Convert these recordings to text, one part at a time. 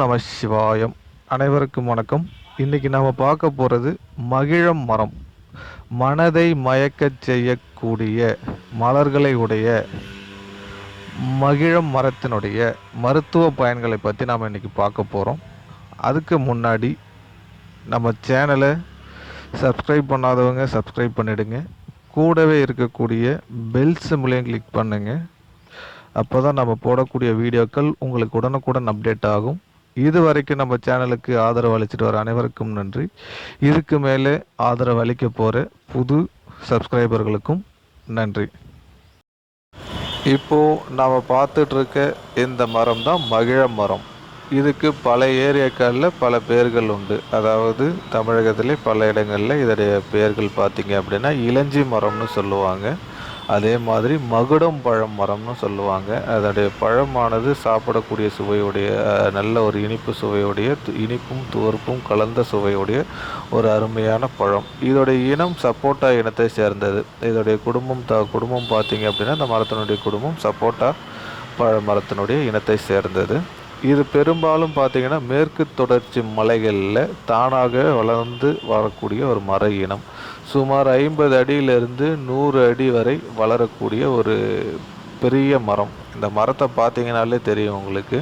நம சிவாயம். அனைவருக்கும் வணக்கம். இன்னைக்கு நாம் பார்க்க போகிறது மகிழம் மரம். மனதை மயக்கச் செய்யக்கூடிய மலர்களை உடைய மகிழம் மரத்தினுடைய மருத்துவ பயன்களை பற்றி நாம் இன்னைக்கு பார்க்க போகிறோம் அதுக்கு முன்னாடி நம்ம சேனலை சப்ஸ்கிரைப் பண்ணாதவங்க சப்ஸ்கிரைப் பண்ணிடுங்க. கூடவே இருக்கக்கூடிய பெல் சிம்லையும் கிளிக் பண்ணுங்கள் அப்போ தான் நம்ம போடக்கூடிய வீடியோக்கள் உங்களுக்கு உடனுக்குடன் அப்டேட் ஆகும். இது வரைக்கும் நம்ம சேனலுக்கு ஆதரவு அளிச்சிட்டு வர அனைவருக்கும் நன்றி. இதுக்கு மேலே ஆதரவு அளிக்க போகிற புது சப்ஸ்கிரைபர்களுக்கும் நன்றி. இப்போது நாம் பார்த்துட்ருக்க இந்த மரம் தான் மகிழ மரம். இதுக்கு பல ஏரியாக்களில் பல பேர்கள் உண்டு. அதாவது தமிழகத்திலே பல இடங்களில் இதோடைய பெயர்கள் பார்த்தீங்க அப்படின்னா இளஞ்சி மரம்னு சொல்லுவாங்க. அதே மாதிரி மகுடம் பழம் மரம்னு சொல்லுவாங்க. அதோடைய பழமானது சாப்பிடக்கூடிய சுவையுடைய நல்ல ஒரு இனிப்பு சுவையுடைய து- இனிப்பும் துவர்ப்பும் கலந்த சுவையுடைய ஒரு அருமையான பழம். இதோடைய இனம் சப்போட்டா இனத்தை சேர்ந்தது. இதோடைய குடும்பம் த குடும்பம் பார்த்தீங்க அப்படின்னா இந்த மரத்தினுடைய குடும்பம் சப்போட்டா பழ மரத்தினுடைய இனத்தை சேர்ந்தது. இது பெரும்பாலும் பார்த்தீங்கன்னா மேற்கு தொடர்ச்சி மலைகளில் தானாக வளர்ந்து வரக்கூடிய ஒரு மர இனம். சுமார் ஐம்பது அடியிலிருந்து நூறு அடி வரை வளரக்கூடிய ஒரு பெரிய மரம். இந்த மரத்தை பார்த்தீங்கனாலே தெரியும் உங்களுக்கு.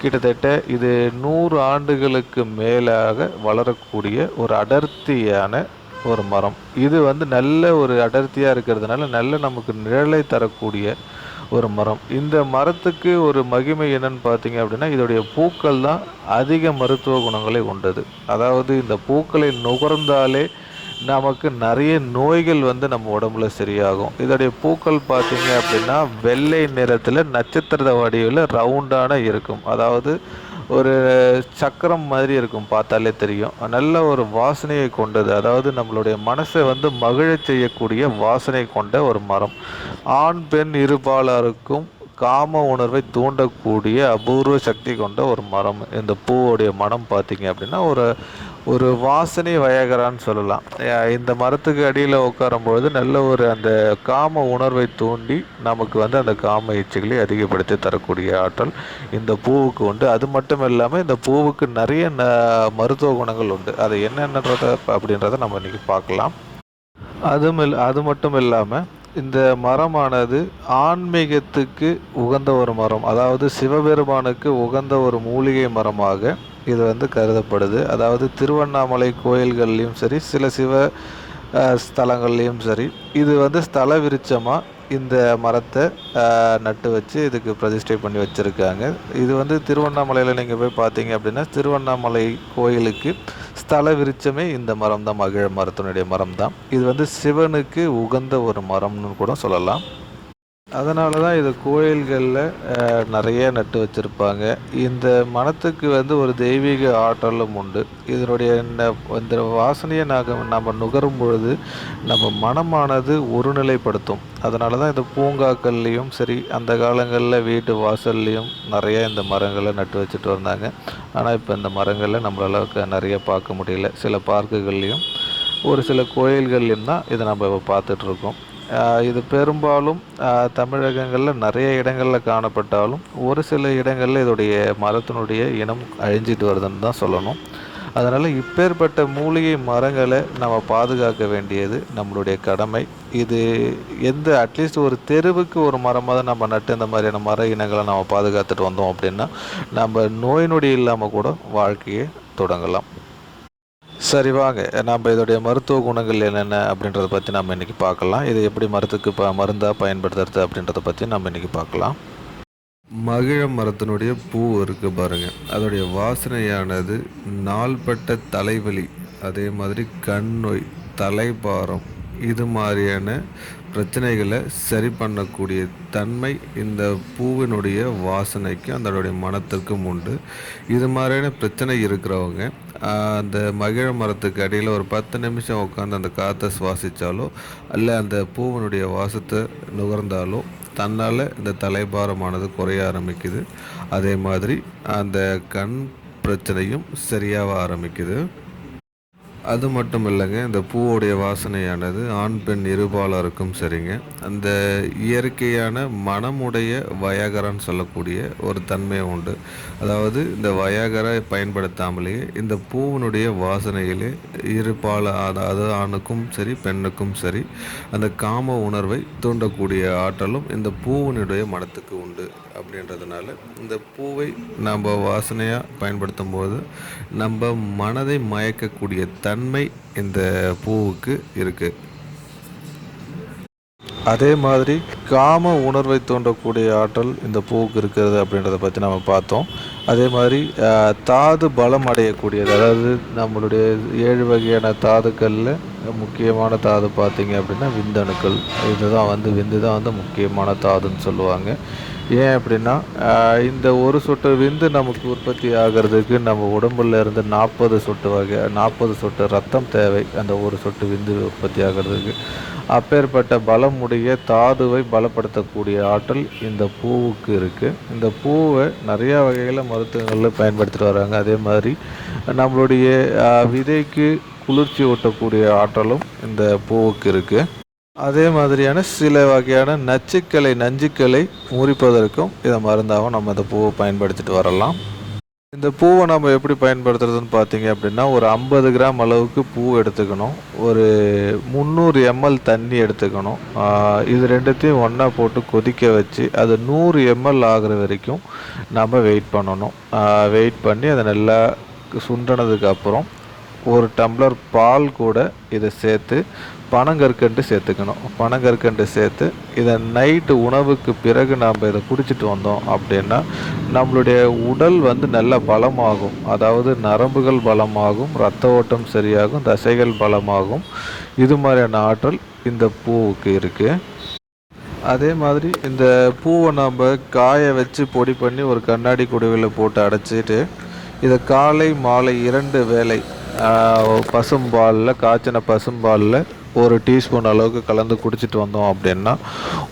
கிட்டத்தட்ட இது நூறு ஆண்டுகளுக்கு மேலாக வளரக்கூடிய ஒரு அடர்த்தியான ஒரு மரம். இது வந்து நல்ல ஒரு அடர்த்தியாக இருக்கிறதுனால நல்ல நமக்கு நிழலை தரக்கூடிய ஒரு மரம். இந்த மரத்துக்கு ஒரு மகிமை என்னன்னு பார்த்தீங்க அப்படின்னா இதோடைய பூக்கள் தான் அதிக மருத்துவ குணங்களை கொண்டது. அதாவது இந்த பூக்களை நுகர்ந்தாலே நமக்கு நிறைய நோய்கள் வந்து நம்ம உடம்புல சரியாகும். இதோடைய பூக்கள் பார்த்தீங்க அப்படின்னா வெள்ளை நிறத்தில் நட்சத்திர வடிவில் ரவுண்டான இருக்கும். அதாவது ஒரு சக்கரம் மாதிரி இருக்கும் பார்த்தாலே தெரியும். நல்ல ஒரு வாசனையை கொண்டது. அதாவது நம்மளுடைய மனசை வந்து மகிழச் செய்யக்கூடிய வாசனை கொண்ட ஒரு மரம். ஆண் பெண் இருபாலருக்கும் காம உணர்வை தூண்டக்கூடிய அபூர்வ சக்தி கொண்ட ஒரு மரம். இந்த பூவுடைய மனம் பார்த்தீங்க அப்படின்னா ஒரு ஒரு வாசனை வயகரான்னு சொல்லலாம். இந்த மரத்துக்கு அடியில் உட்காரும்பொழுது நல்ல ஒரு அந்த காம உணர்வை தூண்டி நமக்கு வந்து அந்த காம இச்சைகளை அதிகப்படுத்தி தரக்கூடிய ஆற்றல் இந்த பூவுக்கு உண்டு. அது மட்டும் இல்லாமல் இந்த பூவுக்கு நிறைய ந மருத்துவ குணங்கள் உண்டு. அது என்னென்னன்றத அப்படின்றத நம்ம இன்றைக்கி பார்க்கலாம். அதுவும் இல் அது மட்டும் இல்லாமல் இந்த மரமானது ஆன்மீகத்துக்கு உகந்த ஒரு மரம். அதாவது சிவபெருமானுக்கு உகந்த ஒரு மூலிகை மரமாக இது வந்து கருதப்படுது. அதாவது திருவண்ணாமலை கோயில்கள்லேயும் சரி சில சிவ ஸ்தலங்கள்லேயும் சரி இது வந்து ஸ்தல விருட்சமாக இந்த மரத்தை நட்டு வச்சு இதுக்கு பிரதிஷ்டை பண்ணி வச்சுருக்காங்க. இது வந்து திருவண்ணாமலையில் நீங்கள் போய் பார்த்தீங்க அப்படின்னா திருவண்ணாமலை கோயிலுக்கு ஸ்தல விருட்சமே இந்த மரம் தான் மகிழ மரத்தினுடைய மரம் தான் இது வந்து சிவனுக்கு உகந்த ஒரு மரம்னு கூட சொல்லலாம். அதனால தான் இது கோயில்களில் நிறைய நட்டு வச்சுருப்பாங்க. இந்த மனத்துக்கு வந்து ஒரு தெய்வீக ஆற்றலும் உண்டு. இதனுடைய இந்த வாசனையை நாங்கள் நம்ம நுகரும் பொழுது நம்ம மனமானது ஒருநிலைப்படுத்தும். அதனால தான் இந்த பூங்காக்கள்லேயும் சரி அந்த காலங்களில் வீட்டு வாசல்லையும் நிறைய இந்த மரங்களை நட்டு வச்சுட்டு வந்தாங்க. ஆனால் இப்போ இந்த மரங்களை நம்மளால நிறைய பார்க்க முடியல. சில பார்க்குகள்லேயும் ஒரு சில கோயில்கள்லையும் தான் இதை நம்ம இப்போ பார்த்துட்ருக்கோம் இது பெரும்பாலும் தமிழகங்களில் நிறைய இடங்களில் காணப்பட்டாலும் ஒரு சில இடங்களில் இதோடைய மரத்தினுடைய இனம் அழிஞ்சிட்டு வருதுன்னு தான் சொல்லணும். அதனால் இப்பேற்பட்ட மூலிகை மரங்களை நம்ம பாதுகாக்க வேண்டியது நம்மளுடைய கடமை. இது எந்த அட்லீஸ்ட் ஒரு தெருவுக்கு ஒரு மரமாக நம்ம நட்டு இந்த மாதிரியான மர இனங்களை நம்ம பாதுகாத்துட்டு வந்தோம் அப்படின்னா நம்ம நோய் நொடி இல்லாமல் கூட வாழ்க்கையை தொடங்கலாம். சரி வாங்க. நம்ம இதோடைய மருத்துவ குணங்கள் என்னென்ன அப்படின்றத பற்றி நம்ம இன்றைக்கி பார்க்கலாம். இது எப்படி மரத்துக்கு ப மருந்தாக பயன்படுத்துறது அப்படின்றத பற்றி நம்ம இன்றைக்கி பார்க்கலாம். மகிழ மரத்தினுடைய பூ இருக்கு பாருங்க. அதோடைய வாசனையானது நாள்பட்ட தலைவலி அதே மாதிரி கண் நோய் தலைபாரம் இது மாதிரியான பிரச்சனைகளை சரி பண்ணக்கூடிய தன்மை இந்த பூவினுடைய வாசனைக்கும் அதனுடைய மனத்திற்கும் உண்டு. இது மாதிரியான பிரச்சனை இருக்கிறவங்க அந்த மகிழ மரத்துக்கு அடியில் ஒரு பத்து நிமிஷம் உட்காந்து அந்த காற்றை சுவாசித்தாலோ அல்ல அந்த பூவினுடைய வாசத்தை நுகர்ந்தாலோ தன்னால் இந்த தலைபாரமானது குறைய ஆரம்பிக்குது. அதே மாதிரி அந்த கண் பிரச்சனையும் சரியாக ஆரம்பிக்குது. அது மட்டும் இல்லைங்க இந்த பூவுடைய வாசனையானது ஆண் பெண் இருபாலருக்கும் சரிங்க. அந்த இயற்கையான மனமுடைய வயகரான்னு சொல்லக்கூடிய ஒரு தன்மை உண்டு. அதாவது இந்த வயகரை பயன்படுத்தாமலேயே இந்த பூவினுடைய வாசனையிலே இருபால அதாவது ஆணுக்கும் சரி பெண்ணுக்கும் சரி அந்த காம உணர்வை தூண்டக்கூடிய ஆற்றலும் இந்த பூவினுடைய மனத்துக்கு உண்டு அப்படின்றதுனால இந்த பூவை நம்ம வாசனையாக பயன்படுத்தும் போது நம்ம மனதை மயக்கக்கூடிய தன்மை இந்த பூவுக்கு இருக்குது அதே மாதிரி காம உணர்வை தூண்டக்கூடிய ஆற்றல் இந்த பூவுக்கு இருக்கிறது அப்படின்றத பற்றி நம்ம பார்த்தோம். அதே மாதிரி தாது பலம் அடையக்கூடியது. அதாவது நம்மளுடைய ஏழு வகையான தாதுக்களில் முக்கியமான தாது பார்த்திங்க அப்படின்னா விந்தணுக்கள். இதுதான் வந்து விந்து தான் வந்து முக்கியமான தாதுன்னு சொல்லுவாங்க. ஏன் அப்படின்னா இந்த ஒரு சொட்டு விந்து நமக்கு உற்பத்தி ஆகிறதுக்கு நம்ம உடம்புல இருந்து நாற்பது சொட்டு வகை நாற்பது சொட்டு ரத்தம் தேவை அந்த ஒரு சொட்டு விந்து உற்பத்தி ஆகிறதுக்கு. அப்பேற்பட்ட பலமுடைய தாதுவை பலப்படுத்தக்கூடிய ஆற்றல் இந்த பூவுக்கு இருக்குது இந்த பூவை நிறையா வகையில் மருத்துவங்களில் பயன்படுத்திட்டு வராங்க. அதே மாதிரி நம்மளுடைய விதைக்கு குளிர்ச்சி ஊட்டக்கூடிய ஆற்றலும் இந்த பூவுக்கு இருக்குது அதே மாதிரியான சில வகையான நச்சுக்களை நஞ்சுக்களை முறிப்பதற்கும் இதை மருந்தாகவும் நம்ம இந்த பூவை பயன்படுத்திட்டு வரலாம். இந்த பூவை நம்ம எப்படி பயன்படுத்துறதுன்னு பார்த்தீங்க அப்படின்னா ஒரு ஐம்பது கிராம் அளவுக்கு பூ எடுத்துக்கணும். ஒரு முந்நூறு எம்எல் தண்ணி எடுத்துக்கணும். இது ரெண்டுத்தையும் ஒன்றா போட்டு கொதிக்க வச்சு அது நூறு எம்எல் ஆகுற வரைக்கும் நம்ம வெயிட் பண்ணணும். வெயிட் பண்ணி அதை நல்லா சுண்டனதுக்கு அப்புறம் ஒரு டம்ளர் பால் கூட இதை சேர்த்து பனங்கற்கண்டு சேர்த்துக்கணும். பனங்கற்கண்டு சேர்த்து இதை நைட்டு உணவுக்கு பிறகு நாம் இதை குடிச்சிட்டு வந்தோம் அப்படின்னா நம்மளுடைய உடல் வந்து நல்ல பலமாகும். அதாவது நரம்புகள் பலமாகும் ரத்த ஓட்டம் சரியாகும் தசைகள் பலமாகும். இது மாதிரியான ஆற்றல் இந்த பூவுக்கு இருக்குது அதே மாதிரி இந்த பூவை நாம் காய வச்சு பொடி பண்ணி ஒரு கண்ணாடி குடுவையில் போட்டு அடைச்சிட்டு இதை காலை மாலை இரண்டு வேளை பசும்பாலில் காய்ச்சின பசும்பாலில் ஒரு டீஸ்பூன் அளவுக்கு கலந்து குடிச்சிட்டு வந்தோம் அப்படின்னா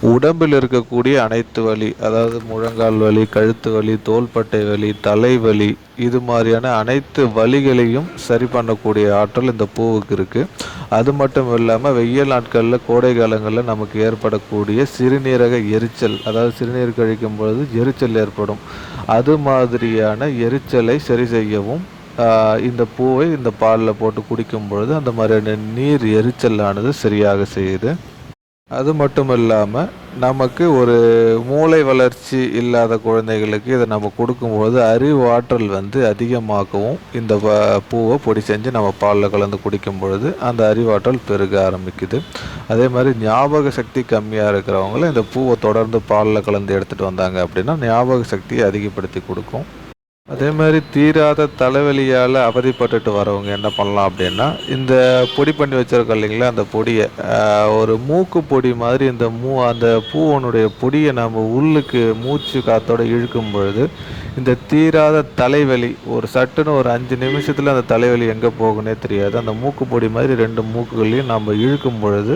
உடம்பில் இருக்கக்கூடிய அனைத்து வலி அதாவது முழங்கால் வலி கழுத்து வலி தோள்பட்டை வலி தலைவலி இது மாதிரியான அனைத்து வலிகளையும் சரி பண்ணக்கூடிய ஆற்றல் இந்த பூவுக்கு இருக்குது அது மட்டும் இல்லாமல் வெயில் நாட்களில் கோடை காலங்களில் நமக்கு ஏற்படக்கூடிய சிறுநீரக எரிச்சல் அதாவது சிறுநீர் கழிக்கும் பொழுது எரிச்சல் ஏற்படும். அது மாதிரியான எரிச்சலை சரி செய்யவும் இந்த பூவை இந்த பாலில் போட்டு குடிக்கும் பொழுது அந்த மாதிரியான நீர் எரிச்சலானது சரியாக செய்யுது. அது மட்டும் இல்லாமல் நமக்கு ஒரு மூளை வளர்ச்சி இல்லாத குழந்தைகளுக்கு இதை நம்ம கொடுக்கும்போது அறிவாற்றல் வந்து அதிகமாகவும் இந்த வ- பூவை பொடி செஞ்சு நம்ம பாலில் கலந்து குடிக்கும் பொழுது அந்த அறிவாற்றல் பெருக ஆரம்பிக்குது. அதே மாதிரி ஞாபக சக்தி கம்மியாக இருக்கிறவங்களும் இந்த பூவை தொடர்ந்து பாலில் கலந்து எடுத்துகிட்டு வந்தாங்க அப்படின்னா ஞாபக சக்தியை அதிகப்படுத்தி கொடுக்கும். அதே மாதிரி தீராத தலைவலியால் அவதிப்பட்டுட்டு வரவங்க என்ன பண்ணலாம் அப்படின்னா இந்த பொடி பண்ணி வச்சிருக்கோம் இல்லைங்களா அந்த பொடியை ஒரு மூக்கு பொடி மாதிரி இந்த மூ அந்த பூவனுடைய பொடியை நம்ம உள்ளுக்கு மூச்சு காற்றோடு இழுக்கும் பொழுது இந்த தீராத தலைவலி ஒரு சட்டுன்னு ஒரு அஞ்சு நிமிஷத்தில் அந்த தலைவலி எங்கே போகுனே தெரியாது. அந்த மூக்கு பொடி மாதிரி ரெண்டு மூக்குகளையும் நம்ம இழுக்கும் பொழுது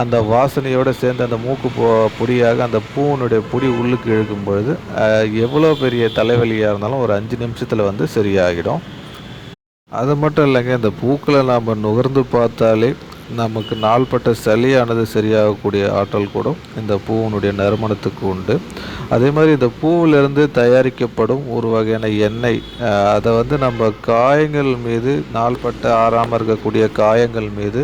அந்த வாசனையோடு சேர்ந்து அந்த மூக்கு பொ பொடியாக அந்த பூவனுடைய பொடி உள்ளுக்கு இழுக்கும் பொழுது எவ்வளோ பெரிய தலைவலியாக இருந்தாலும் ஒரு அஞ்சு நிமிஷத்தில் வந்து சரியாகிடும். அது மட்டும் இல்லைங்க இந்த பூக்களை நாம் நுகர்ந்து பார்த்தாலே நமக்கு நாள்பட்ட சளியானது சரியாகக்கூடிய ஆற்றல் கூட இந்த பூவினுடைய நறுமணத்துக்கு உண்டு. அதே மாதிரி இந்த பூவிலிருந்து தயாரிக்கப்படும் ஒரு வகையான எண்ணெய் அதை வந்து நம்ம காயங்கள் மீது நாள்பட்ட ஆறாமல் இருக்கக்கூடிய காயங்கள் மீது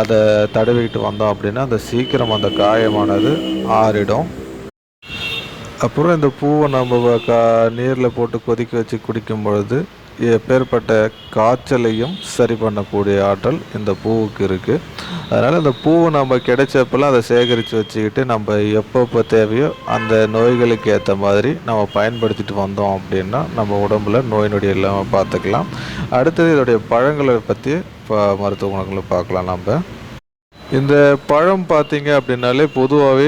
அதை தடவிக்கிட்டு வந்தோம் அப்படின்னா அந்த சீக்கிரம் அந்த காயமானது ஆறிடும். அப்புறம் இந்த பூவை நம்ம க நீரில் போட்டு கொதிக்க வச்சு குடிக்கும் பொழுது எப்பேற்பட்ட காய்ச்சலையும் சரி பண்ணக்கூடிய ஆற்றல் இந்த பூவுக்கு இருக்குது அதனால் இந்த பூவை நம்ம கிடைச்சப்பெல்லாம் அதை சேகரித்து வச்சுக்கிட்டு நம்ம எப்பப்போ தேவையோ அந்த நோய்களுக்கு ஏற்ற மாதிரி நம்ம பயன்படுத்திட்டு வந்தோம் அப்படின்னா நம்ம உடம்புல நோய் நொடி இல்லாமல் பார்த்துக்கலாம். அடுத்தது இதோடைய பழங்களை பற்றி இப்போ மருத்துவ குணங்களை பார்க்கலாம் நம்ம. இந்த பழம் பார்த்தீங்க அப்படின்னாலே பொதுவாகவே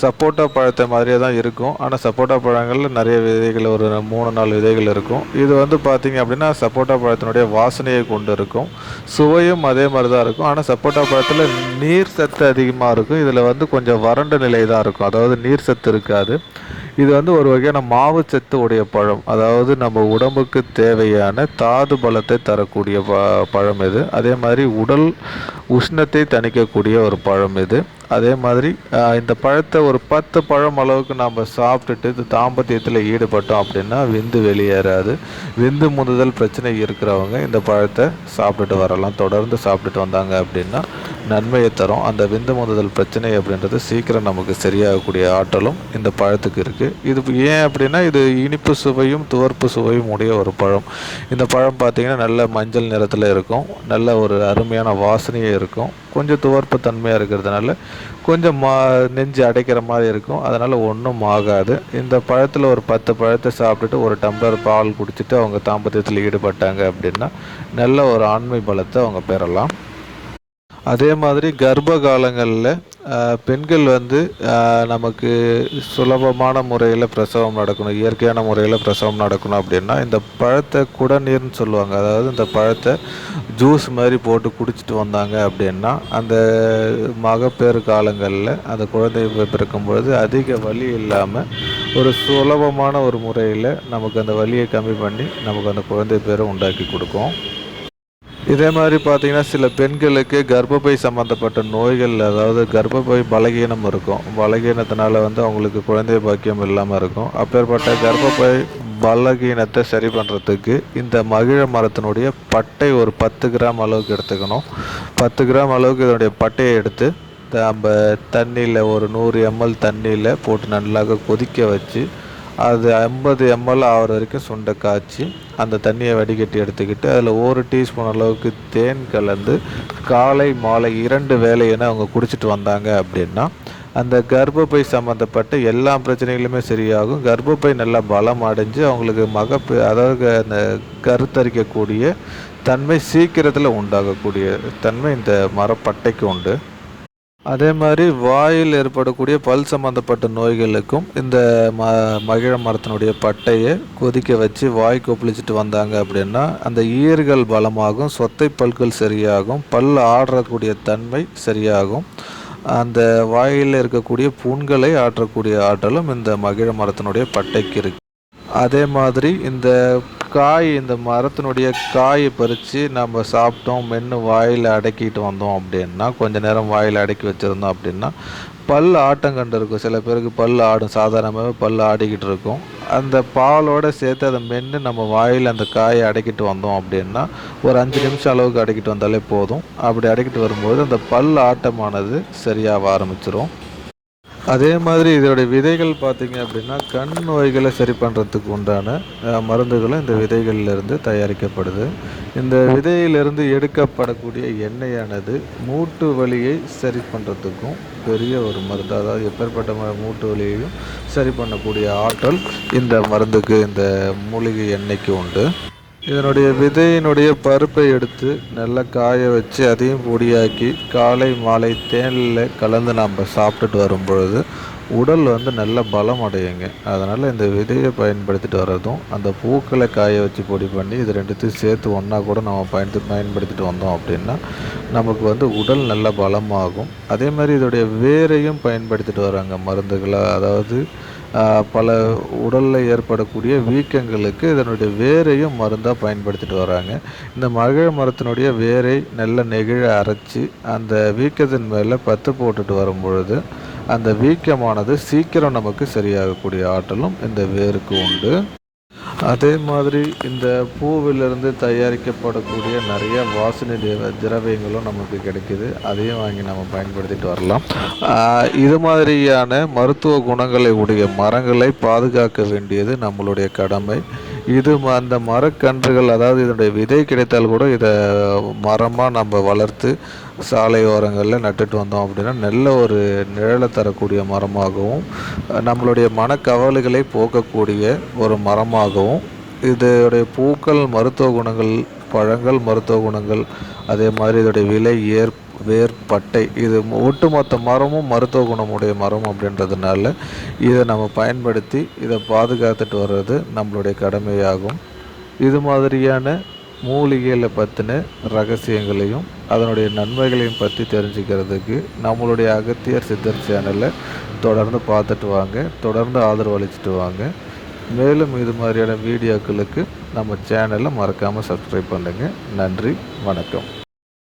சப்போட்டா பழத்தை மாதிரியே தான் இருக்கும். ஆனால் சப்போட்டா பழங்களில் நிறைய விதைகள் ஒரு மூணு நாலு விதைகள் இருக்கும். இது வந்து பார்த்தீங்க அப்படின்னா சப்போட்டா பழத்தினுடைய வாசனையை கொண்டு இருக்கும். சுவையும் அதே மாதிரி தான் இருக்கும். ஆனால் சப்போட்டா பழத்தில் நீர் சத்து அதிகமாக இருக்கும். இதில் வந்து கொஞ்சம் வறண்ட நிலை தான் இருக்கும். அதாவது நீர் சத்து இருக்காது. இது வந்து ஒரு வகையான மாவு சத்து உடைய பழம். அதாவது நம்ம உடம்புக்கு தேவையான தாது பலத்தை தரக்கூடிய ப பழம் இது. அதே மாதிரி உடல் உஷ்ணத்தை தணிக்கக்கூடிய ஒரு பழம் இது. அதே மாதிரி இந்த பழத்தை ஒரு பத்து பழம் அளவுக்கு நம்ம சாப்பிட்டுட்டு இது தாம்பத்தியத்தில் ஈடுபட்டோம் அப்படின்னா விந்து வெளியேறாது. விந்து முந்துதல் பிரச்சனை இருக்கிறவங்க இந்த பழத்தை சாப்பிட்டுட்டு வரலாம். தொடர்ந்து சாப்பிட்டுட்டு வந்தாங்க அப்படின்னா நன்மையை தரும். அந்த விந்து முந்துதல் பிரச்சனை அப்படின்றது சீக்கிரம் நமக்கு சரியாகக்கூடிய ஆற்றலும் இந்த பழத்துக்கு இருக்குது இது ஏன் அப்படின்னா இது இனிப்பு சுவையும் துவர்ப்பு சுவையும் உடைய ஒரு பழம். இந்த பழம் பார்த்திங்கன்னா நல்ல மஞ்சள் நிறத்தில் இருக்கும். நல்ல ஒரு அருமையான வாசனையே இருக்கும். கொஞ்சம் துவர்ப்பு தன்மையாக இருக்கிறதுனால கொஞ்சம் மா நெஞ்சு அடைக்கிற மாதிரி இருக்கும். அதனால் ஒன்றும் ஆகாது. இந்த பழத்தில் ஒரு பத்து பழத்தை சாப்பிட்டுட்டு ஒரு டம்ளர் பால் குடிச்சிட்டு அவங்க தாம்பத்தியத்தில் ஈடுபட்டாங்க அப்படின்னா நல்ல ஒரு ஆண்மை பலத்தை அவங்க பெறலாம். அதே மாதிரி கர்ப்ப காலங்களில் பெண்கள் வந்து நமக்கு சுலபமான முறையில் பிரசவம் நடக்கணும் இயற்கையான முறையில் பிரசவம் நடக்கணும் அப்படின்னா இந்த பழத்தை குடநீர்னு சொல்லுவாங்க. அதாவது இந்த பழத்தை ஜூஸ் மாதிரி போட்டு குடிச்சிட்டு வந்தாங்க அப்படின்னா அந்த மகப்பேறு காலங்களில் அந்த குழந்தை பிறக்கும் பொழுது அதிக வலி இல்லாமல் ஒரு சுலபமான ஒரு முறையில் நமக்கு அந்த வலியை கம்மி பண்ணி நமக்கு அந்த குழந்தை பேரை உண்டாக்கி கொடுக்கும். இதே மாதிரி பார்த்தீங்கன்னா சில பெண்களுக்கு கர்ப்பப்பை சம்மந்தப்பட்ட நோய்கள் அதாவது கர்ப்பப்பை பலகீனம் இருக்கும். பலகீனத்தினால வந்து அவங்களுக்கு குழந்தை பாக்கியம் இல்லாமல் இருக்கும். அப்பேற்பட்ட கர்ப்பப்பை பலகீனத்தை சரி பண்ணுறதுக்கு இந்த மகிழ மரத்தினுடைய பட்டை ஒரு பத்து கிராம் அளவுக்கு எடுத்துக்கணும். பத்து கிராம் அளவுக்கு இதனுடைய பட்டையை எடுத்து நம்ம தண்ணியில் ஒரு நூறு எம்எல் தண்ணியில் போட்டு நல்லா கொதிக்க வச்சு அது ஐம்பது எம்எல் ஆகிற வரைக்கும் சுண்டை காய்ச்சி அந்த தண்ணியை வடிகட்டி எடுத்துக்கிட்டு அதில் ஒரு டீஸ்பூன் அளவுக்கு தேன் கலந்து காலை மாலை இரண்டு வேலையின அவங்க குடிச்சிட்டு வந்தாங்க அப்படின்னா அந்த கர்ப்பப்பை சம்மந்தப்பட்ட எல்லா பிரச்சனைகளுமே சரியாகும். கர்ப்பப்பை நல்லா பலம் அடைஞ்சு அவங்களுக்கு மகப்பு அதாவது அந்த கருத்தரிக்கக்கூடிய தன்மை சீக்கிரத்தில் உண்டாகக்கூடிய தன்மை இந்த மரப்பட்டைக்கு உண்டு. அதே மாதிரி வாயில் ஏற்படக்கூடிய பல் சம்பந்தப்பட்ட நோய்களுக்கும் இந்த ம மகிழ மரத்தினுடைய பட்டையை கொதிக்க வச்சு வாய் கொப்பளிச்சுட்டு வந்தாங்க அப்படின்னா அந்த ஈர்கள் பலமாகும் சொத்தை பல்கள் சரியாகும் பல் ஆடுறக்கூடிய தன்மை சரியாகும். அந்த வாயில் இருக்கக்கூடிய புண்களை ஆற்றக்கூடிய ஆற்றலும் இந்த மகிழ மரத்தினுடைய பட்டைக்கு இருக்கு. அதே மாதிரி இந்த காய் இந்த மரத்தினுடைய காயை பறித்து நம்ம சாப்பிட்டோம் மென்று வாயில் அடக்கிட்டு வந்தோம் அப்படின்னா கொஞ்ச நேரம் வாயில் அடக்கி வச்சுருந்தோம் அப்படின்னா பல் ஆட்டங்கண்டு இருக்கும். சில பேருக்கு பல் ஆடும். சாதாரணமாகவே பல் ஆடிக்கிட்டு இருக்கும். அந்த பாலோடு சேர்த்து அதை மென்று நம்ம வாயில் அந்த காயை அடக்கிட்டு வந்தோம் அப்படின்னா ஒரு அஞ்சு நிமிஷம் அளவுக்கு அடக்கிட்டு வந்தாலே போதும். அப்படி அடக்கிட்டு வரும்போது அந்த பல் ஆட்டமானது சரியாக ஆரம்பிச்சிரும். அதே மாதிரி இதோடைய விதைகள் பார்த்தீங்க அப்படின்னா கண் நோய்களை சரி பண்ணுறதுக்கு உண்டான மருந்துகளும் இந்த விதைகளிலிருந்து தயாரிக்கப்படுது. இந்த விதையிலிருந்து எடுக்கப்படக்கூடிய எண்ணெயானது மூட்டு வலியை சரி பண்ணுறதுக்கும் பெரிய ஒரு மருந்து. அதாவது எப்பேற்பட்ட ம- மூட்டு வலியையும் சரி பண்ணக்கூடிய ஆற்றல் இந்த மருந்துக்கு இந்த மூலிகை எண்ணெய்க்கு உண்டு. இதனுடைய விதையினுடைய பருப்பை எடுத்து நல்லா காய வச்சு அதையும் பொடியாக்கி காலை மாலை தேனில் கலந்து நாம் சாப்பிட்டுட்டு வரும் பொழுது உடல் வந்து நல்ல பலம் அடையுங்க. அதனால் இந்த விதையை பயன்படுத்திட்டு வர்றதும் அந்த பூக்களை காய வச்சு பொடி பண்ணி இது ரெண்டுத்தையும் சேர்த்து ஒன்றா கூட நம்ம பயன்படுத்தி பயன்படுத்திட்டு வந்தோம் அப்படின்னா நமக்கு வந்து உடல் நல்ல பலமாகும். அதே மாதிரி இதோடைய வேரையும் பயன்படுத்திட்டு வராங்க மருந்துகளாக அதாவது பல உடலில் ஏற்படக்கூடிய வீக்கங்களுக்கு இதனுடைய வேரையும் மருந்தாக பயன்படுத்திட்டு வராங்க. இந்த மகிழ மரத்தினுடைய வேரை நல்ல நெகிழ அரைச்சி அந்த வீக்கத்தின் மேலே பத்து போட்டுட்டு வரும் பொழுது அந்த வீக்கமானது சீக்கிரம் நமக்கு சரியாகக்கூடிய ஆற்றலும் இந்த வேருக்கு உண்டு. அதே மாதிரி இந்த பூவிலிருந்து தயாரிக்கப்படக்கூடிய நிறைய வாசனை திர- திரவியங்களும் நமக்கு கிடைக்குது. அதையும் வாங்கி நம்ம பயன்படுத்திட்டு வரலாம். இது மாதிரியான மருத்துவ குணங்களை உடைய மரங்களை பாதுகாக்க வேண்டியது நம்மளுடைய கடமை. இது ம- அந்த மரக்கன்றுகள் அதாவது இதனுடைய விதை கிடைத்தால் கூட இதை மரமாக நம்ம வளர்த்து சாலை ஓரங்களில் நட்டுட்டு வந்தோம் அப்படின்னா நல்ல ஒரு நிழலை தரக்கூடிய மரமாகவும் நம்மளுடைய மனக்கவலைகளை போக்கக்கூடிய ஒரு மரமாகவும் இதோடைய பூக்கள் மருத்துவ குணங்கள் பழங்கள் மருத்துவ குணங்கள் அதே மாதிரி இதோடைய விலை ஏற் வேர் பட்டை இது ஒட்டுமொத்த மரமும் மருத்துவ குணமுடைய மரம் அப்படின்றதுனால இதை நம்ம பயன்படுத்தி இதை பாதுகாத்துட்டு வர்றது நம்மளுடைய கடமையாகும். இது மாதிரியான மூலிகையில் பற்றின ரகசியங்களையும் அதனுடைய நன்மைகளையும் பற்றி தெரிஞ்சுக்கிறதுக்கு நம்மளுடைய அகத்தியர் சித்தர் சேனலை தொடர்ந்து பார்த்துட்டு வாங்க தொடர்ந்து ஆதரவு அளிச்சுட்டு வாங்க. மேலும் இது மாதிரியான வீடியோக்களுக்கு நம்ம சேனலை மறக்காமல் சப்ஸ்கிரைப் பண்ணுங்கள் நன்றி வணக்கம்.